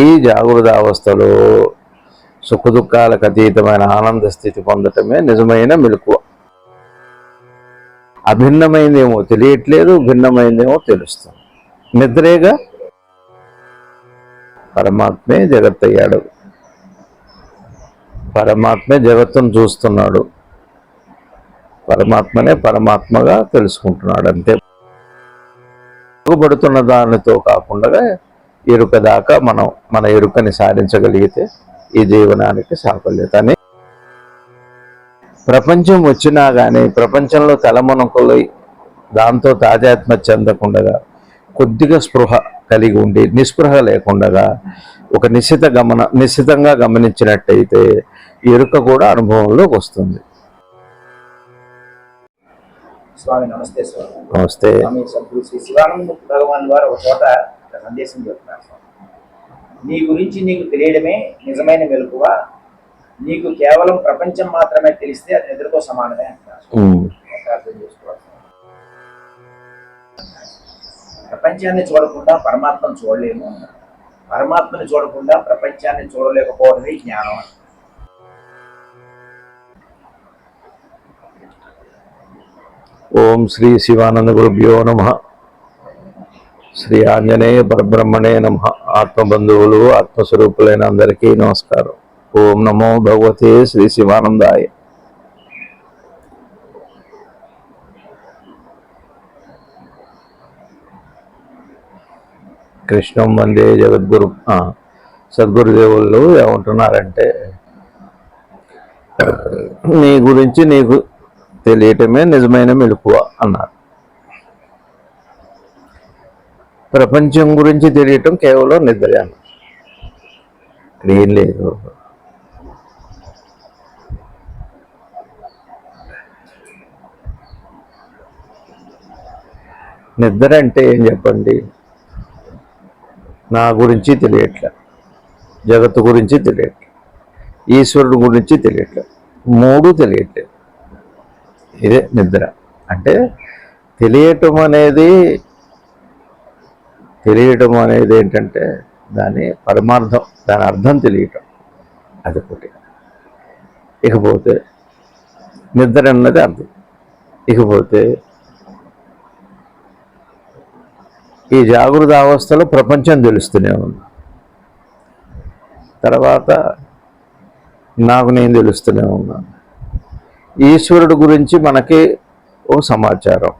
ఈ జాగృత అవస్థలో సుఖదుఖాలకు అతీతమైన ఆనంద స్థితి పొందటమే నిజమైన మెలకువ. అభిన్నమైందేమో తెలియట్లేదు భిన్నమైందేమో తెలుస్తుంది. నిద్రేగా పరమాత్మే జగత్ అయ్యాడు పరమాత్మే జగత్తును చూస్తున్నాడు. పరమాత్మనే పరమాత్మగా తెలుసుకుంటున్నాడు అంతే. పడుతున్న దానితో కాకుండా ఎరుక దాకా మనం మన ఎరుకని సాధించగలిగితే ఈ జీవనానికి సాఫల్యత అని ప్రపంచం వచ్చినా కానీ ప్రపంచంలో తలమునకలు దాంతో తాజాత్మ చెందకుండా కొద్దిగా స్పృహ కలిగి ఉండి నిస్పృహ లేకుండా ఒక నిశ్చిత గమన నిశ్చితంగా గమనించినట్టయితే ఎరుక కూడా అనుభవంలోకి వస్తుంది. స్వామి నమస్తే స్వామి. నమస్తే. స్వామి సద్గురు శ్రీ శివానంద భగవాన్ వారు ఒక చోట సందేశం చెప్తున్నారు నీ గురించి నీకు తెలియడమే నిజమైన మెలకువ. నీకు కేవలం ప్రపంచం మాత్రమే తెలిస్తే అది నిద్రతో సమానమే అర్థం? ప్రపంచాన్ని చూడకుండా పరమాత్మను చూడలేము పరమాత్మని చూడకుండా ప్రపంచాన్ని చూడలేకపోవడమే జ్ఞానం ఓం శ్రీ శివానంద గురుభ్యో నమ. శ్రీ ఆంజనేయ పరబ్రహ్మణే నమ. ఆత్మబంధువులు ఆత్మస్వరూపులైన అందరికీ నమస్కారం. ఓం నమో భగవతే శ్రీ శివానందాయ. కృష్ణం వందే జగద్గురు ఆ, సద్గురుదేవుళ్ళు ఏమంటున్నారంటే నీ గురించి నీకు తెలియటమే నిజమైన మెలకువ అన్నారు. ప్రపంచం గురించి తెలియటం కేవలం నిద్ర ఇక్కడ ఏం లేదు. నిద్ర అంటే ఏం చెప్పండి? నా గురించి తెలియట్లే. జగత్తు గురించి తెలియట్లే. ఈశ్వరుడు గురించి తెలియట్లే. మూడు తెలియట్లేదు. ఇదే నిద్ర. అంటే తెలియటం అనేది తెలియటం అనేది ఏంటంటే దాని పరమార్థం దాని అర్థం తెలియటం. అది ఒకటి. ఇకపోతే నిద్ర అన్నది అర్థం. ఇకపోతే ఈ జాగృత అవస్థలో ప్రపంచం తెలుస్తూనే ఉంది. తర్వాత నాకు నేను తెలుస్తూనే ఉన్నాను ఈశ్వరుడు గురించి మనకి ఓ సమాచారం.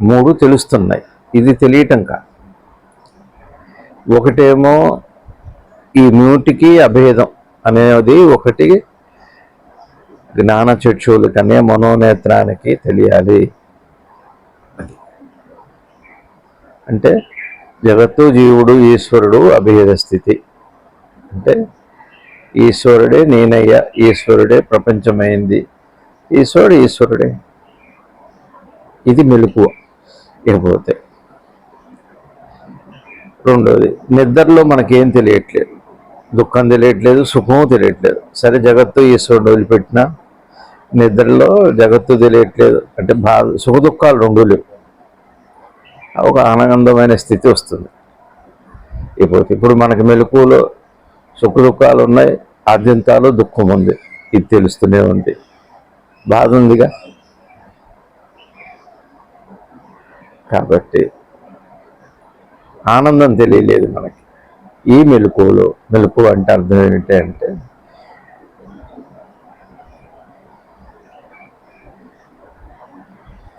మూడు తెలుస్తున్నాయి. ఇది తెలియటం కాదు. ఒకటేమో ఈ నూటికి అభేదం అనేది ఒకటి. జ్ఞాన చక్షువులకనే మనోనేత్రానికి తెలియాలి. అంటే జగత్తు జీవుడు ఈశ్వరుడు అభేద స్థితి. అంటే ఈశ్వరుడే నేనయ్యా ఈశ్వరుడే ప్రపంచమైంది. ఈశ్వరుడు ఈశ్వరుడే. ఇది మెలకువ. ఇకపోతే రెండోది నిద్రలో మనకేం తెలియట్లేదు. దుఃఖం తెలియట్లేదు సుఖం తెలియట్లేదు. సరే జగత్తు ఈశ్వరుడు వదిలిపెట్టినా? నిద్రలో జగత్తు తెలియట్లేదు. అంటే బాధ సుఖ దుఃఖాలు రెండు లేవు. ఒక ఆనందమైన స్థితి వస్తుంది. ఇప్పుడు ఇప్పుడు మనకి మెలకువలో సుఖ దుఃఖాలు ఉన్నాయి ఆద్యంతాలు దుఃఖం ఉంది. ఇది తెలుస్తూనే ఉంది. బాధ ఉందిగా? కాబట్టి ఆనందం తెలియలేదు మనకి. ఈ మెలకువలో మెలకువ అంటే అర్థం ఏంటి అంటే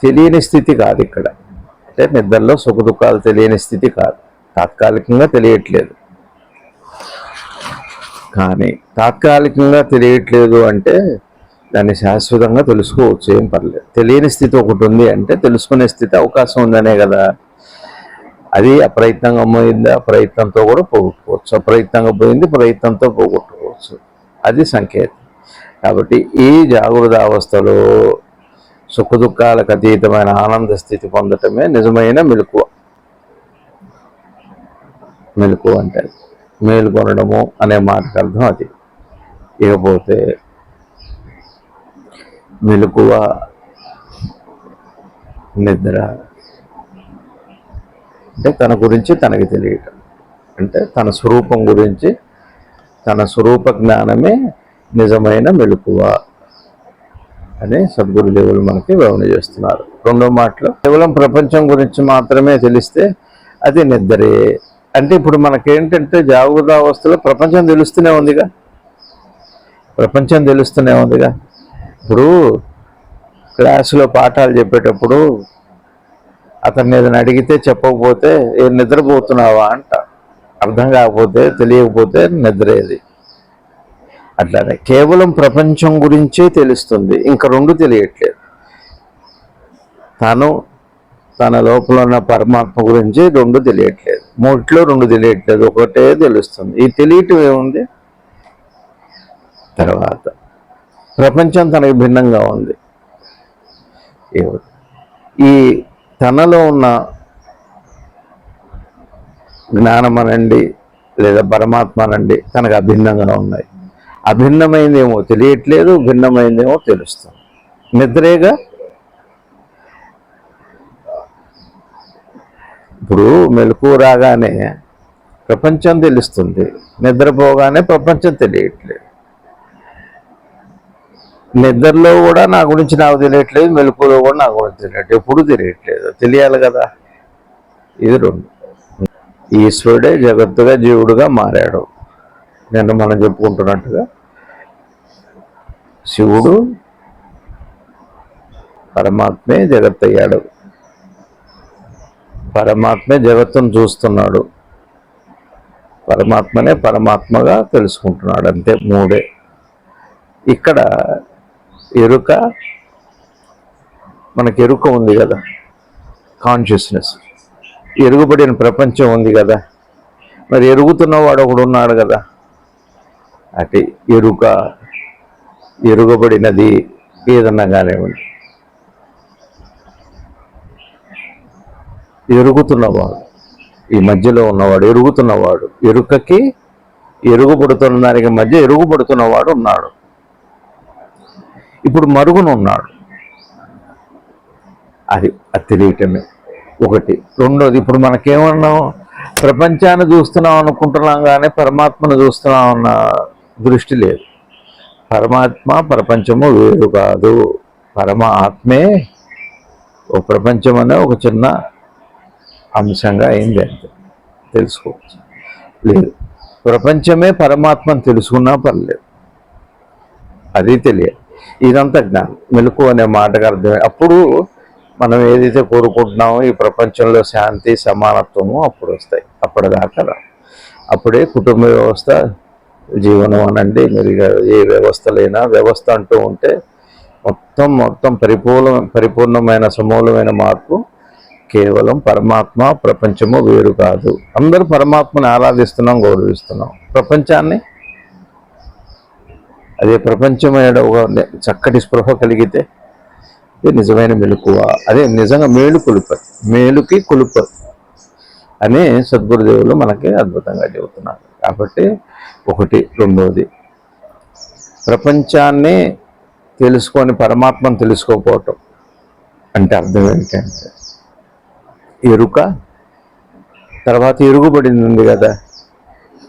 తెలియని స్థితి కాదు ఇక్కడ. అంటే నిద్రలో సుఖదుఖాలు తెలియని స్థితి కాదు. తాత్కాలికంగా తెలియట్లేదు. కానీ తాత్కాలికంగా తెలియట్లేదు అంటే దాన్ని శాశ్వతంగా తెలుసుకోవచ్చు ఏం పర్లేదు. తెలియని స్థితి ఒకటి ఉంది అంటే తెలుసుకునే స్థితి అవకాశం ఉందనే కదా. అది అప్రయత్నంగా పోయింది? అప్రయత్నంతో కూడా పోగొట్టుకోవచ్చు. అప్రయత్నంగా పోయింది ప్రయత్నంతో పోగొట్టుకోవచ్చు. అది సంకేతం. కాబట్టి ఈ జాగృత అవస్థలో సుఖదుఖాలకు అతీతమైన ఆనంద స్థితి పొందటమే నిజమైన మెలకువ. మెలకువ అంటే మేలుకొనడము అనే మాటకు అర్థం అది. ఇకపోతే మెలకువ నిద్ర అంటే తన గురించి తనకి తెలియటం. అంటే తన స్వరూపం గురించి తన స్వరూప జ్ఞానమే నిజమైన మెలకువ అని సద్గురుదేవులు మనకి వివరణ చేస్తున్నారు. రెండో మాటలో కేవలం ప్రపంచం గురించి మాత్రమే తెలిస్తే అది నిద్రే. అంటే ఇప్పుడు మనకేంటంటే జాగ్రత్తావస్థలో ప్రపంచం తెలుస్తూనే ఉందిగా. ప్రపంచం తెలుస్తూనే ఉందిగా. ఇప్పుడు క్లాసులో పాఠాలు చెప్పేటప్పుడు అతని ఏదైనా అడిగితే చెప్పకపోతే ఏ నిద్రపోతున్నావా? అంట. అర్థం కాకపోతే తెలియకపోతే నిద్రేది. అట్లానే కేవలం ప్రపంచం గురించే తెలుస్తుంది. ఇంకా రెండు తెలియట్లేదు. తను తన లోపల ఉన్న పరమాత్మ గురించి రెండు తెలియట్లేదు. మూట్లో రెండు తెలియట్లేదు. ఒకటే తెలుస్తుంది. ఈ తెలియటం ఏముంది? తర్వాత. ప్రపంచం తనకి భిన్నంగా ఉంది. ఈ తనలో ఉన్న జ్ఞానం అనండి లేదా పరమాత్మనండి తనకు అభిన్నంగా ఉన్నాయి. అభిన్నమైందేమో తెలియట్లేదు భిన్నమైందేమో తెలుస్తుంది. నిద్రేగా? ఇప్పుడు మెలకు రాగానే ప్రపంచం తెలుస్తుంది. నిద్రపోగానే ప్రపంచం తెలియట్లేదు. నిద్రలో కూడా నా గురించి నాకు తెలియట్లేదు మెలుపులో కూడా నా గురించి తెలియట్లేదు. ఎప్పుడు తెలియట్లేదు. తెలియాలి కదా. ఇది రెండు. ఈశ్వరుడే జగత్తుగా జీవుడుగా మారాడు. నిన్న మనం చెప్పుకుంటున్నట్టుగా శివుడు పరమాత్మే జగత్ అయ్యాడు పరమాత్మే జగత్తును చూస్తున్నాడు. పరమాత్మనే పరమాత్మగా తెలుసుకుంటున్నాడు. అంతే మూడే. ఇక్కడ ఎరుక మనకి ఎరుక ఉంది కదా కాన్షియస్నెస్ ఎరుగుబడిన ప్రపంచం ఉంది కదా మరి ఎరుగుతున్నవాడు ఒకడు ఉన్నాడు కదా. అంటే ఎరుక ఎరుగబడినది ఏదన్నా కానివ్వండి ఎరుగుతున్నవాడు ఈ మధ్యలో ఉన్నవాడు ఎరుగుతున్నవాడు ఎరుకకి ఎరుగుబడుతున్న దానికి మధ్య ఎరుగుబడుతున్నవాడు ఉన్నాడు. ఇప్పుడు మరుగున ఉన్నాడు. అది అది తెలియటమే. ఒకటి. రెండోది ఇప్పుడు మనకేమన్నాం ప్రపంచాన్ని చూస్తున్నాం అనుకుంటున్నాం కానీ పరమాత్మను చూస్తున్నాం అన్న దృష్టి లేదు. పరమాత్మ ప్రపంచము వేరు కాదు. పరమ ఆత్మే ఓ ప్రపంచం అనే ఒక చిన్న అంశంగా అయింది అంతే. తెలుసుకోవచ్చు. లేదు. ప్రపంచమే పరమాత్మను తెలుసుకున్నా పర్లేదు. అది తెలియదు ఇదంతా జ్ఞానం. మెలకు అనే మాటకు అర్థమే. అప్పుడు మనం ఏదైతే కోరుకుంటున్నామో ఈ ప్రపంచంలో శాంతి సమానత్వము అప్పుడు వస్తాయి. అప్పటిదాకా అప్పుడే కుటుంబ వ్యవస్థ జీవనం అనండి. మీరు ఇక ఏ వ్యవస్థలైనా వ్యవస్థ అంటూ ఉంటే మొత్తం మొత్తం పరిపూర్ణ పరిపూర్ణమైన సమూలమైన మార్పు కేవలం పరమాత్మ ప్రపంచము వేరు కాదు. అందరూ పరమాత్మని ఆరాధిస్తున్నాం గౌరవిస్తున్నాం. ప్రపంచాన్ని అదే ప్రపంచమైన ఒక చక్కటి స్పృహ కలిగితే ఇది నిజమైన మెలకువ. అదే నిజంగా మేలు కొలుప మేలుకి కొలుప అని సద్గురుదేవులు మనకి అద్భుతంగా చెబుతున్నారు. కాబట్టి ఒకటి రెండవది ప్రపంచాన్ని తెలుసుకొని పరమాత్మను తెలుసుకోకపోవటం అంటే అర్థం ఏంటంటే ఎరుక తర్వాత ఎరుగుబడింది ఉంది కదా.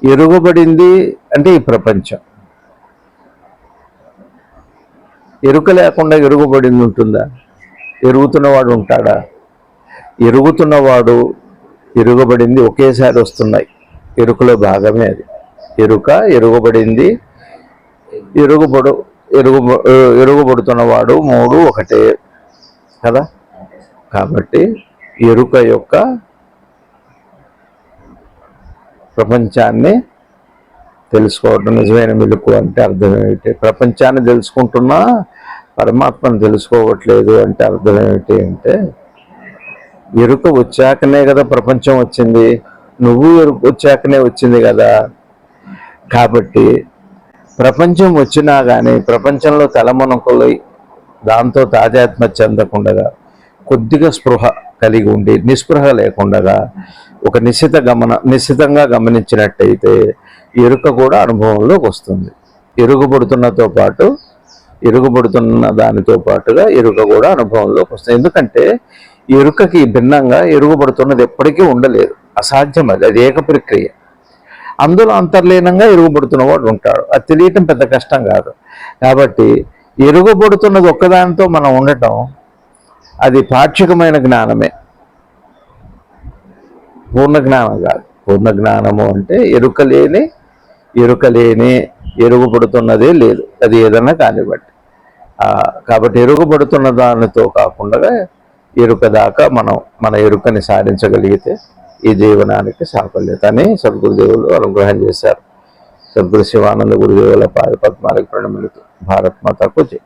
ఎరుగుబడింది అంటే ఈ ప్రపంచం. ఎరుక లేకుండా ఎరుగుబడింది ఉంటుందా? ఎరుగుతున్నవాడు ఉంటాడా? ఎరుగుతున్నవాడు ఎరుగబడింది ఒకేసారి వస్తున్నాయి. ఎరుకలో భాగమే అది. ఎరుక ఎరుగుబడింది ఎరుగుబడు ఎరుగు ఎరుగుబడుతున్నవాడు మూడు ఒకటే కదా? కాబట్టి ఎరుక యొక్క ప్రపంచాన్ని తెలుసుకోవడం నిజమైన మెలకు అంటే అర్థం ఏమిటి ప్రపంచాన్ని తెలుసుకుంటున్నా పరమాత్మను తెలుసుకోవట్లేదు అంటే అర్థం ఏమిటి అంటే ఎరుక వచ్చాకనే కదా ప్రపంచం వచ్చింది నువ్వు ఎరుక వచ్చాకనే వచ్చింది కదా. కాబట్టి ప్రపంచం వచ్చినా కానీ ప్రపంచంలో తలమునకలు దాంతో తాజాత్మ చెందకుండా కొద్దిగా స్పృహ కలిగి ఉండి నిస్పృహ లేకుండా ఒక నిశ్చిత గమన నిశ్చితంగా గమనించినట్టయితే ఎరుక కూడా అనుభవంలోకి వస్తుంది. ఎరుగుబడుతున్నతో పాటు ఎరుగుబడుతున్న దానితో పాటుగా ఎరుక కూడా అనుభవంలోకి వస్తుంది. ఎందుకంటే ఎరుకకి భిన్నంగా ఎరుగుబడుతున్నది ఎప్పటికీ ఉండలేదు. అసాధ్యం అది అది ఏక ప్రక్రియ. అందులో అంతర్లీనంగా ఎరుగుబడుతున్నవాడు ఉంటాడు. అది తెలియటం పెద్ద కష్టం కాదు. కాబట్టి ఎరుగుబడుతున్నది ఒక్కదానితో మనం ఉండటం అది పాక్షికమైన జ్ఞానమే. పూర్ణ జ్ఞానం కాదు. పూర్ణ జ్ఞానము అంటే ఎరుక లేని ఎరుక లేని ఎరుగుపడుతున్నదే లేదు. అది ఏదన్నా కానివ్వండి. కాబట్టి కాబట్టి ఎరుగుపడుతున్న దానితో కాకుండా ఎరుక దాకా మనం మన ఎరుకని సాధించగలిగితే ఈ జీవనానికి సాఫల్యత అని సద్గురుదేవులు అనుగ్రహం చేశారు. సద్గురు శివానంద గురుదేవుల పాద పద్మాలకు ప్రణమిలుతూ భారత్ మాతకు జై.